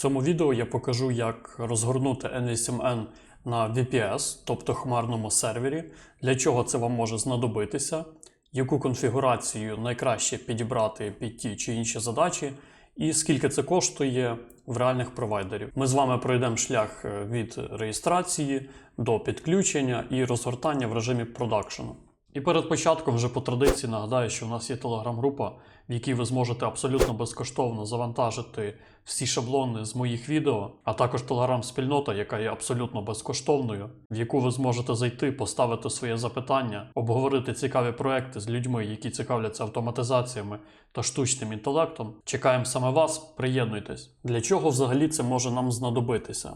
цьому відео я покажу, як розгорнути N8N на VPS, тобто хмарному сервері, для чого це вам може знадобитися, яку конфігурацію найкраще підібрати під ті чи інші задачі, і скільки це коштує в реальних провайдерів. Ми з вами пройдемо шлях е, від реєстрації до підключення і розгортання в режимі продакшену. І перед початком вже по традиції нагадаю, що у нас є телеграм-група, в якій ви зможете абсолютно безкоштовно завантажити всі шаблони з моїх відео, а також телеграм-спільнота, яка є абсолютно безкоштовною, в яку ви зможете зайти, поставити своє запитання, обговорити цікаві проекти з людьми, які цікавляться автоматизаціями та штучним інтелектом. Чекаємо саме вас, приєднуйтесь. Для чого взагалі це може нам знадобитися?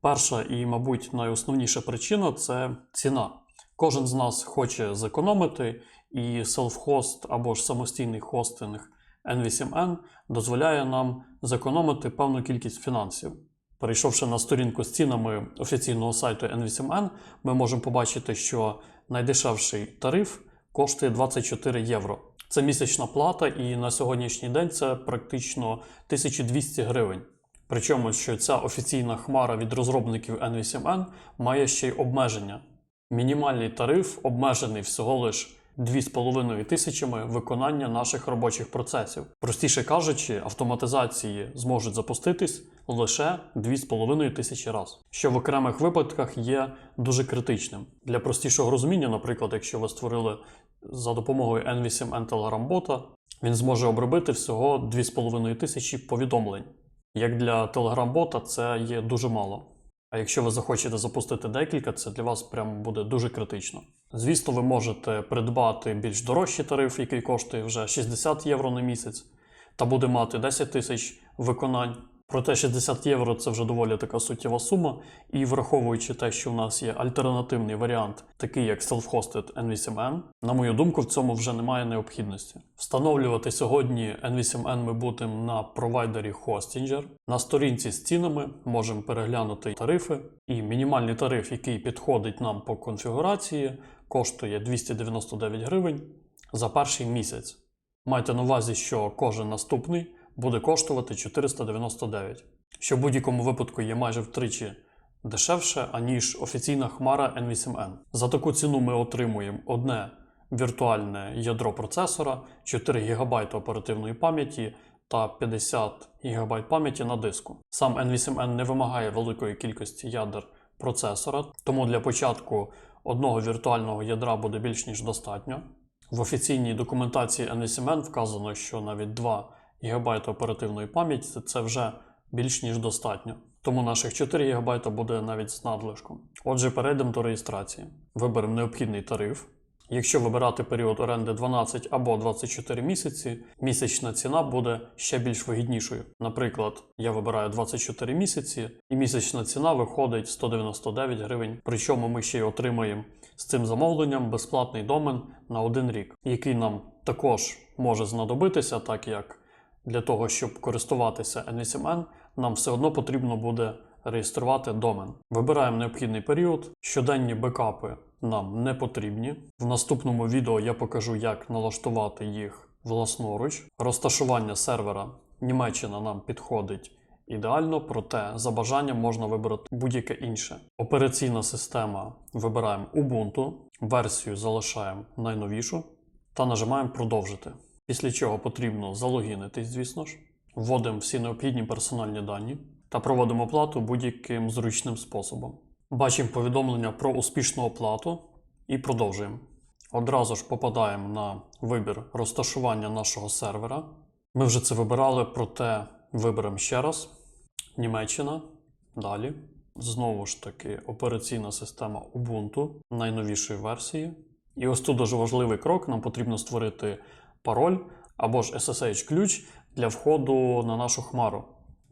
Перша і, мабуть, найосновніша причина це ціна. Кожен з нас хоче зекономити, і self-host або ж самостійний хостинг N8N дозволяє нам зекономити певну кількість фінансів. Перейшовши на сторінку з цінами офіційного сайту N8N, ми можемо побачити, що найдешевший тариф коштує 24 євро. Це місячна плата, і на сьогоднішній день це практично 1200 гривень. Причому, що ця офіційна хмара від розробників N8N має ще й обмеження. Мінімальний тариф обмежений всього лиш 2,5 тисячами виконання наших робочих процесів. Простіше кажучи, автоматизації зможуть запуститись лише 2,5 тисячі раз, що в окремих випадках є дуже критичним. Для простішого розуміння, наприклад, якщо ви створили за допомогою N8N Telegram бота, він зможе обробити всього 2,5 тисячі повідомлень. Як для Telegram-бота це є дуже мало. А якщо ви захочете запустити декілька, це для вас прям буде дуже критично. Звісно, ви можете придбати більш дорожчий тариф, який коштує вже 60 євро на місяць, та буде мати 10 тисяч виконань. Проте 60 євро це вже доволі така суттєва сума, і враховуючи те, що в нас є альтернативний варіант, такий як Self-Hosted N8N, на мою думку, в цьому вже немає необхідності. Встановлювати сьогодні N8N ми будемо на провайдері Hostinger. На сторінці з цінами можемо переглянути тарифи, і мінімальний тариф, який підходить нам по конфігурації, коштує 299 гривень за перший місяць. Майте на увазі, що кожен наступний буде коштувати 499, що в будь-якому випадку є майже втричі дешевше, аніж офіційна хмара N8N. За таку ціну ми отримуємо одне віртуальне ядро процесора, 4 ГБ оперативної пам'яті та 50 ГБ пам'яті на диску. Сам N8N не вимагає великої кількості ядер процесора, тому для початку одного віртуального ядра буде більш ніж достатньо. В офіційній документації N8N вказано, що навіть 2 ГБ оперативної пам'яті це вже більш ніж достатньо. Тому наших 4 ГБ буде навіть з надлишком. Отже, перейдемо до реєстрації. Виберемо необхідний тариф. Якщо вибирати період оренди 12 або 24 місяці, місячна ціна буде ще більш вигіднішою. Наприклад, я вибираю 24 місяці, і місячна ціна виходить 199 гривень. Причому ми ще й отримаємо з цим замовленням безплатний домен на один рік, який нам також може знадобитися, так як для того, щоб користуватися N8N, нам все одно потрібно буде реєструвати домен. Вибираємо необхідний період. Щоденні бекапи нам не потрібні. В наступному відео я покажу, як налаштувати їх власноруч. Розташування сервера Німеччина нам підходить ідеально, проте за бажанням можна вибрати будь-яке інше. Операційна система вибираємо Ubuntu, версію залишаємо найновішу та нажимаємо продовжити. Після чого потрібно залогінитись, звісно ж, вводимо всі необхідні персональні дані та проводимо оплату будь-яким зручним способом. Бачимо повідомлення про успішну оплату і продовжуємо. Одразу ж попадаємо на вибір розташування нашого сервера. Ми вже це вибирали, проте виберемо ще раз. Німеччина. Далі. Знову ж таки, операційна система Ubuntu найновішої версії. І ось тут дуже важливий крок: нам потрібно створити пароль або ж SSH-ключ для входу на нашу хмару.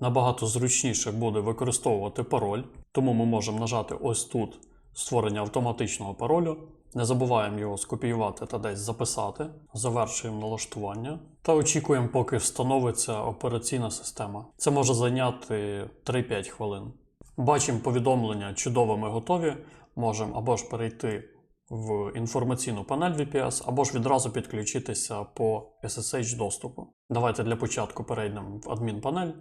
Набагато зручніше буде використовувати пароль, тому ми можемо нажати ось тут створення автоматичного паролю. Не забуваємо його скопіювати та десь записати. Завершуємо налаштування та очікуємо, поки встановиться операційна система. Це може зайняти 3-5 хвилин. Бачимо повідомлення чудово, ми готові. Можемо або ж перейти в інформаційну панель VPS, або ж відразу підключитися по SSH доступу. Давайте для початку перейдемо в адмінпанель,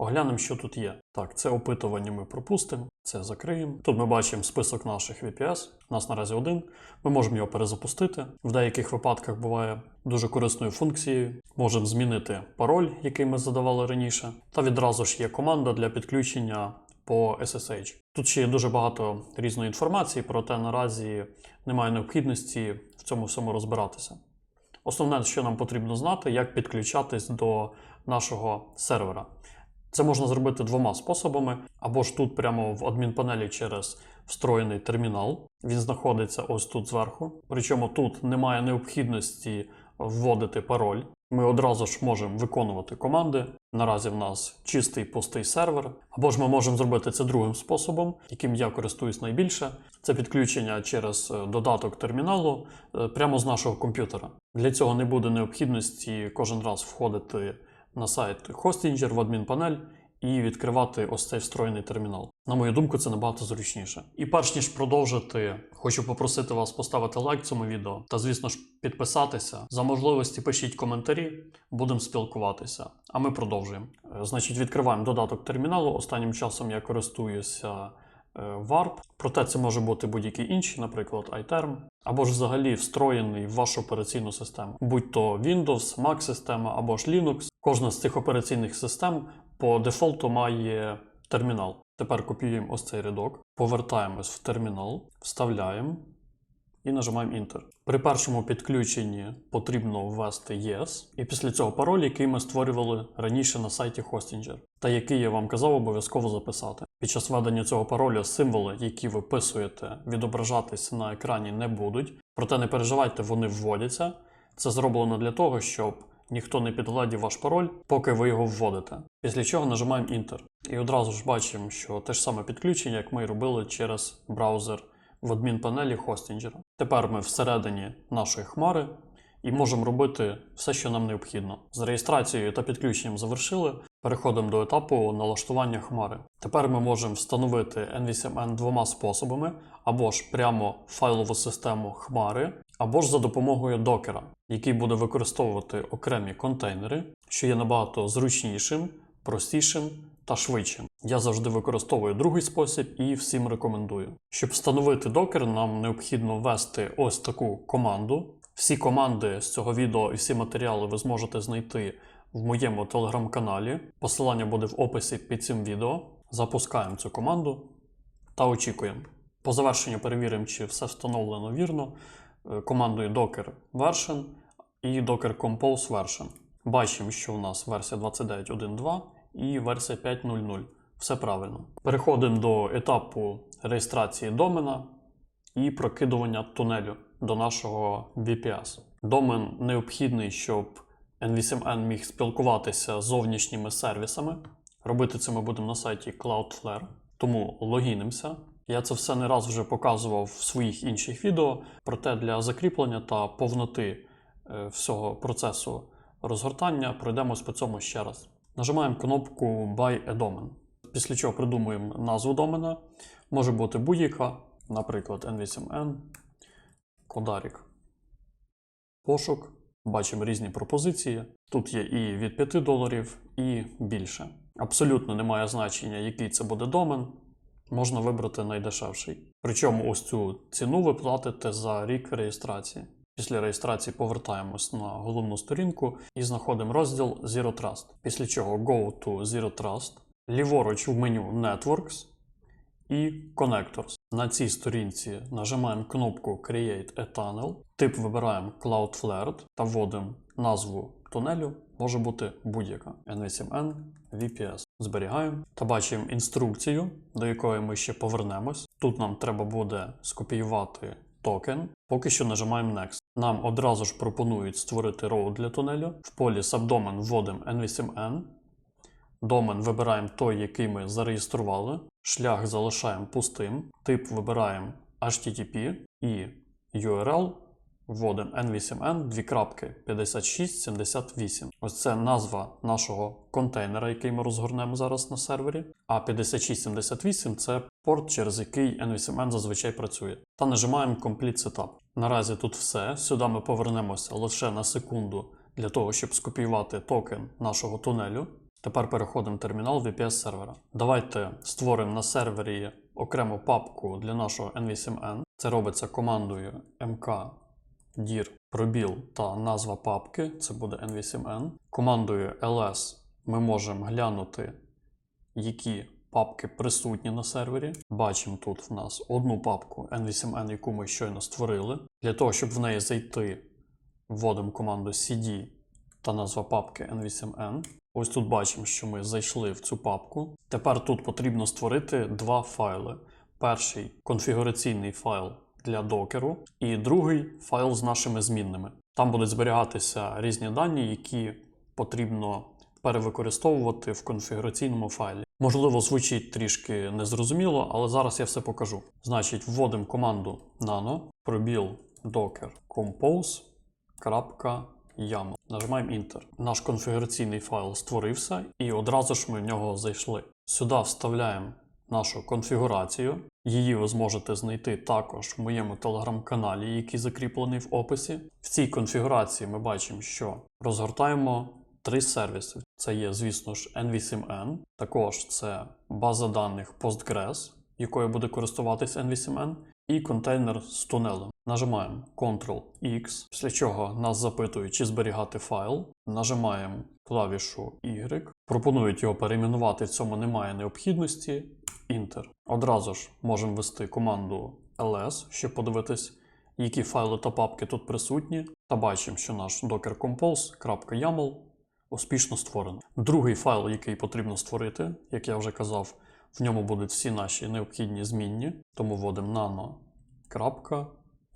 Оглянемо, що тут є. Так, це опитування ми пропустимо, це закриємо. Тут ми бачимо список наших VPS. У нас наразі один. Ми можемо його перезапустити. В деяких випадках буває дуже корисною функцією. Можемо змінити пароль, який ми задавали раніше. Та відразу ж є команда для підключення по SSH. Тут ще є дуже багато різної інформації, проте наразі немає необхідності в цьому всьому розбиратися. Основне, що нам потрібно знати, як підключатись до нашого сервера. Це можна зробити двома способами, або ж тут прямо в адмінпанелі через встроєний термінал. Він знаходиться ось тут зверху. Причому тут немає необхідності вводити пароль. Ми одразу ж можемо виконувати команди. Наразі в нас чистий пустий сервер. Або ж ми можемо зробити це другим способом, яким я користуюсь найбільше. Це підключення через е, додаток терміналу е, прямо з нашого комп'ютера. Для цього не буде необхідності кожен раз входити на сайт Hostinger в адмінпанель і відкривати ось цей встроєний термінал. На мою думку, це набагато зручніше. І перш ніж продовжити, хочу попросити вас поставити лайк цьому відео та, звісно ж, підписатися. За можливості пишіть коментарі, будемо спілкуватися. А ми продовжуємо. Е, Значить, відкриваємо додаток терміналу. Останнім часом я користуюся е, Warp, проте це може бути будь-який інший, наприклад, iTerm, або ж взагалі встроєний в вашу операційну систему, будь то Windows, Mac система або ж Linux. Кожна з цих операційних систем по дефолту має термінал. Тепер копіюємо ось цей рядок, повертаємось в термінал, вставляємо і нажимаємо Enter. При першому підключенні потрібно ввести Yes, і після цього пароль, який ми створювали раніше на сайті Hostinger, та який я вам казав обов'язково записати. Під час введення цього пароля символи, які ви вписуєте, відображатись на екрані не будуть. Проте не переживайте, вони вводяться. Це зроблено для того, щоб ніхто не підгладів ваш пароль, поки ви його вводите. Після чого нажимаємо Enter. І одразу ж бачимо, що те ж саме підключення, як ми робили через браузер в адмінпанелі Hostinger. Тепер ми всередині нашої хмари і можемо робити все, що нам необхідно. З реєстрацією та підключенням завершили. Переходимо до етапу налаштування хмари. Тепер ми можемо встановити NVSMN двома способами: або ж прямо файлову систему хмари, або ж за допомогою докера, який буде використовувати окремі контейнери, що є набагато зручнішим, простішим та швидшим. Я завжди використовую другий спосіб і всім рекомендую. Щоб встановити докер, нам необхідно ввести ось таку команду. Всі команди з цього відео і всі матеріали ви зможете знайти в моєму телеграм-каналі. Посилання буде в описі під цим відео. Запускаємо цю команду та очікуємо. По завершенню перевіримо, чи все встановлено вірно. Е, Командою docker version і docker compose version. Бачимо, що у нас версія 29.1.2 і версія 5.0.0. Все правильно. Переходимо до етапу реєстрації домена і прокидування тунелю до нашого VPS. Домен необхідний, щоб NVSMN міг спілкуватися з зовнішніми сервісами. Робити це ми будемо на сайті Cloudflare. Тому логінимося. Я це все не раз вже показував в своїх інших відео, проте для закріплення та повноти е, всього процесу розгортання пройдемось по цьому ще раз. Нажимаємо кнопку Buy a Domain. Після чого придумуємо назву домена. Може бути будь-яка, наприклад, NVSMN, Кодарік. Пошук. Бачимо різні пропозиції. Тут є і від 5 доларів, і більше. Абсолютно немає значення, який це буде домен. Можна вибрати найдешевший. Причому ось цю ціну ви платите за рік реєстрації. Після реєстрації повертаємось на головну сторінку і знаходимо розділ Zero Trust. Після чого Go to Zero Trust, ліворуч в меню Networks і Connectors. На цій сторінці нажимаємо кнопку Create a Tunnel, тип вибираємо Cloudflare та вводимо назву тунелю, може бути будь-яка NVSMN VPS. Зберігаємо та бачимо інструкцію, до якої ми ще повернемось. Тут нам треба буде скопіювати токен. Поки що нажимаємо Next. Нам одразу ж пропонують створити роут для тунелю. В полі Subdomain вводимо NVSMN. Домен вибираємо той, який ми зареєстрували. Шлях залишаємо пустим. Тип вибираємо HTTP і URL вводимо nvsmn 2.5678. Ось це назва нашого контейнера, який ми розгорнемо зараз на сервері. А 5678 це порт, через який nvsmn зазвичай працює. Та нажимаємо Complete Setup. Наразі тут все. Сюди ми повернемося лише на секунду для того, щоб скопіювати токен нашого тунелю. Тепер переходимо в термінал VPS сервера. Давайте створимо на сервері окрему папку для нашого N8N. Це робиться командою mk dir пробіл та назва папки. Це буде N8N. Командою ls ми можемо глянути, які папки присутні на сервері. Бачимо тут в нас одну папку N8N, яку ми щойно створили. Для того, щоб в неї зайти, вводимо команду cd та назва папки N8N. Ось тут бачимо, що ми зайшли в цю папку. Тепер тут потрібно створити два файли. Перший конфігураційний файл для докеру, і другий файл з нашими змінними. Там будуть зберігатися різні дані, які потрібно перевикористовувати в конфігураційному файлі. Можливо, звучить трішки незрозуміло, але зараз я все покажу. Значить, вводимо команду nano пробіл docker compose YAML. Нажимаємо Enter. Наш конфігураційний файл створився, і одразу ж ми в нього зайшли. Сюди вставляємо нашу конфігурацію. Її ви зможете знайти також в моєму телеграм-каналі, який закріплений в описі. В цій конфігурації ми бачимо, що розгортаємо три сервіси. Це є, звісно ж, N8N, також це база даних Postgres, якою буде користуватись N8N, і контейнер з тунелем. Нажимаємо Ctrl-X, після чого нас запитують, чи зберігати файл. Нажимаємо клавішу Y. Пропонують його перейменувати, в цьому немає необхідності. Enter. Одразу ж можемо ввести команду ls, щоб подивитись, які файли та папки тут присутні. Та бачимо, що наш docker compose.yaml успішно створений. Другий файл, який потрібно створити, як я вже казав, в ньому будуть всі наші необхідні змінні, тому вводимо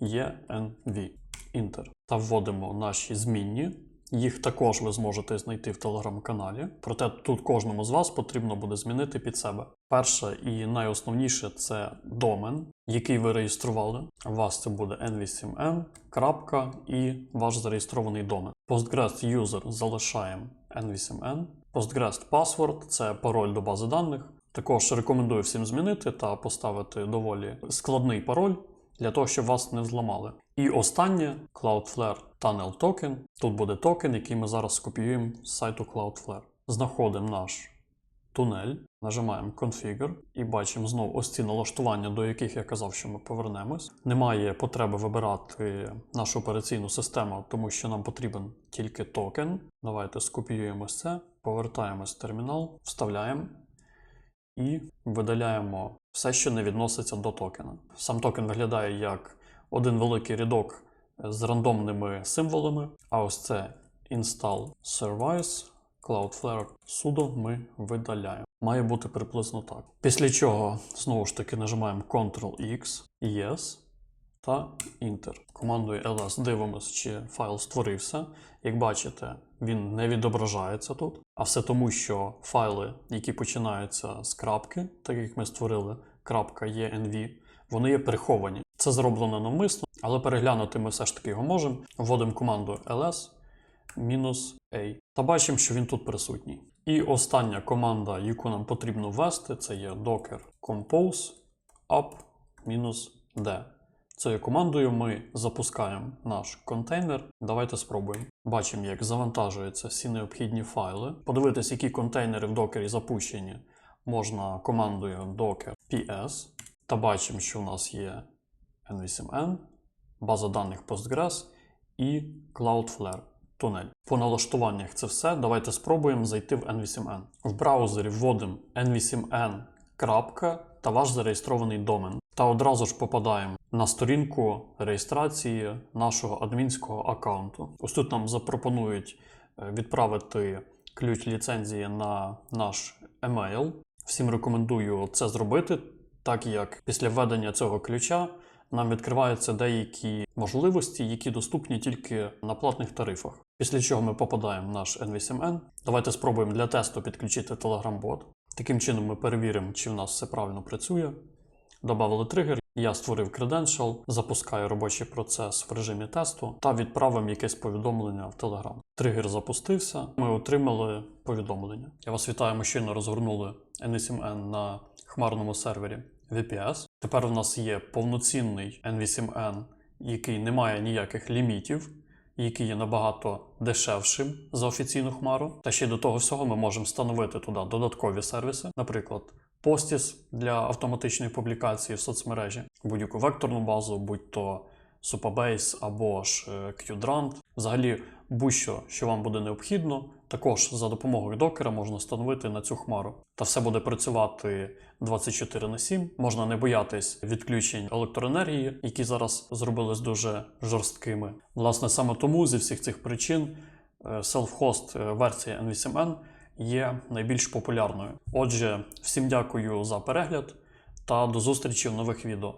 nano.env Enter. Та вводимо наші змінні. Їх також ви зможете знайти в телеграм-каналі. Проте тут кожному з вас потрібно буде змінити під себе. Перше і найосновніше це домен, який ви реєстрували. У вас це буде n8n. крапка і ваш зареєстрований домен. Postgres user залишаємо n8n. Postgres password – це пароль до бази даних. Також рекомендую всім змінити та поставити доволі складний пароль для того, щоб вас не взламали. І останнє Cloudflare Tunnel Token. Тут буде токен, який ми зараз скопіюємо з сайту Cloudflare. Знаходимо наш тунель, нажимаємо Configure і бачимо знову ось ці налаштування, до яких я казав, що ми повернемось. Немає потреби вибирати нашу операційну систему, тому що нам потрібен тільки токен. Давайте скопіюємо це, повертаємось в термінал, вставляємо і видаляємо все, що не відноситься до токена. Сам токен виглядає як один великий рядок з рандомними символами, а ось це install service Cloudflare sudo ми видаляємо. Має бути приблизно так. Після чого знову ж таки нажимаємо Ctrl-X, Yes та Enter. Командою ls дивимося, чи файл створився. Як бачите, він не відображається тут. А все тому, що файли, які починаються з крапки, так як ми створили .env, вони є приховані. Це зроблено навмисно, але переглянути ми все ж таки його можемо. Вводимо команду ls -a та бачимо, що він тут присутній. І остання команда, яку нам потрібно ввести, це є docker compose up-d. Цією командою ми запускаємо наш контейнер. Давайте спробуємо. Бачимо, як завантажуються всі необхідні файли. Подивитись, які контейнери в докері запущені, можна командою docker ps. Та бачимо, що у нас є N8N, база даних Postgres і Cloudflare тунель. По налаштуваннях це все. Давайте спробуємо зайти в N8N. В браузері вводимо N8N. крапка та ваш зареєстрований домен. Та одразу ж попадаємо на сторінку реєстрації нашого адмінського аккаунту. Ось тут нам запропонують е, відправити ключ ліцензії на наш емейл. Всім рекомендую це зробити, так як після введення цього ключа нам відкриваються деякі можливості, які доступні тільки на платних тарифах. Після чого ми попадаємо в наш N8N. Давайте спробуємо для тесту підключити Telegram-бот. Таким чином ми перевіримо, чи в нас все правильно працює. Добавили тригер, я створив credential, запускаю робочий процес в режимі тесту та відправив якесь повідомлення в Telegram. Тригер запустився, ми отримали повідомлення. Я вас вітаю, ми щойно розгорнули N8N на хмарному сервері VPS. Тепер у нас є повноцінний N8N, який не має ніяких лімітів. який є набагато дешевшим за офіційну хмару. Та ще до того всього ми можемо встановити туди додаткові сервіси, наприклад. Postis для автоматичної публікації в соцмережі, будь-яку векторну базу, будь то Supabase або ж е, Qdrant. Взагалі, будь-що, що вам буде необхідно, також за допомогою докера можна встановити на цю хмару. Та все буде працювати 24 на 7. Можна не боятись відключень електроенергії, які зараз зробились дуже жорсткими. Власне, саме тому зі всіх цих причин е, self-host е, версія N8N є найбільш популярною. Отже, всім дякую за перегляд та до зустрічі в нових відео.